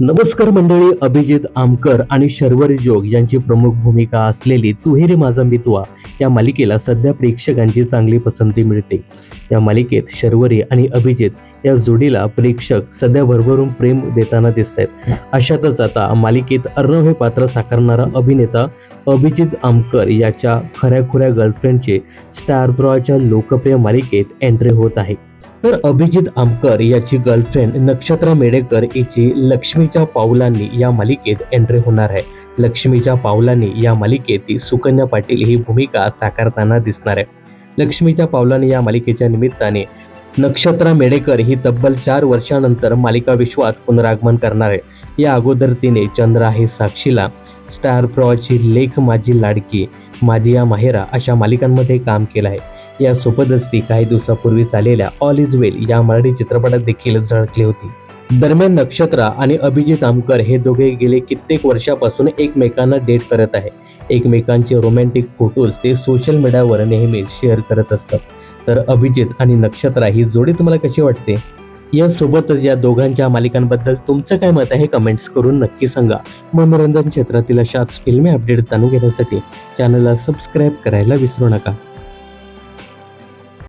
नमस्कार मंडळी अभिजित आमकर आणि शर्वरी जोग यांची प्रमुख भूमिका असलेली तुहेरी माझा मितवा या मालिकेला सध्या प्रेक्षकांची चांगली पसंती मिळते. या मालिकेत शर्वरी आणि अभिजित या जोडीला प्रेक्षक सध्या भरभरून प्रेम देताना दिसत आहेत अशातच आता मालिकेत अर्णव हे पात्र साकारणारा अभिनेता अभिजित आमकर याच्या खऱ्याखुऱ्या गर्लफ्रेंडचे स्टार लोकप्रिय मालिकेत एंट्री होत आहे. तर अभिजित आमकर याची गर्लफ्रेंड नक्षत्र मेडेकर हिची लक्ष्मीच्या पावलांनी या मालिकेत एंट्री होणार आहे. लक्ष्मीच्या पावलांनी या मालिकेत ती सुकन्या पाटील ही भूमिका साकारताना दिसणार आहे. लक्ष्मीच्या पावलांनी या मालिकेच्या निमित्ताने नक्षत्रा मेडेकर ही तब्बल चार वर्षानंतर मालिका विश्वात पुनरागमन करणार आहे. या अगोदर तिने चंद्र आहे साक्षीला स्टार प्रॉची लेख माझी लाडकी माझी या माहेरा अशा मालिकांमध्ये काम केलं आहे. यासोबतच ती काही दिवसापूर्वी आलेल्या ऑल इज वेल या मराठी चित्रपटात देखील झळकली होती. दरम्यान नक्षत्रा आणि अभिजित आमकर हे दोघे गेले कित्येक वर्षापासून एकमेकांना डेट करत आहे. एकमेकांचे रोमॅन्टिक फोटोज ते सोशल मीडियावर नेहमी शेअर करत असतात. तर अभिजित आणि नक्षत्रा ही जोडी तुम्हाला कशी वाटते? यासोबतच या दोघांच्या मालिकांबद्दल तुमचं काय मत आहे? कमेंट्स करून नक्की सांगा. मनोरंजन क्षेत्रातील अशाच फिल्मी अपडेट जाणून घेण्यासाठी चॅनलला सबस्क्राईब करायला विसरू नका.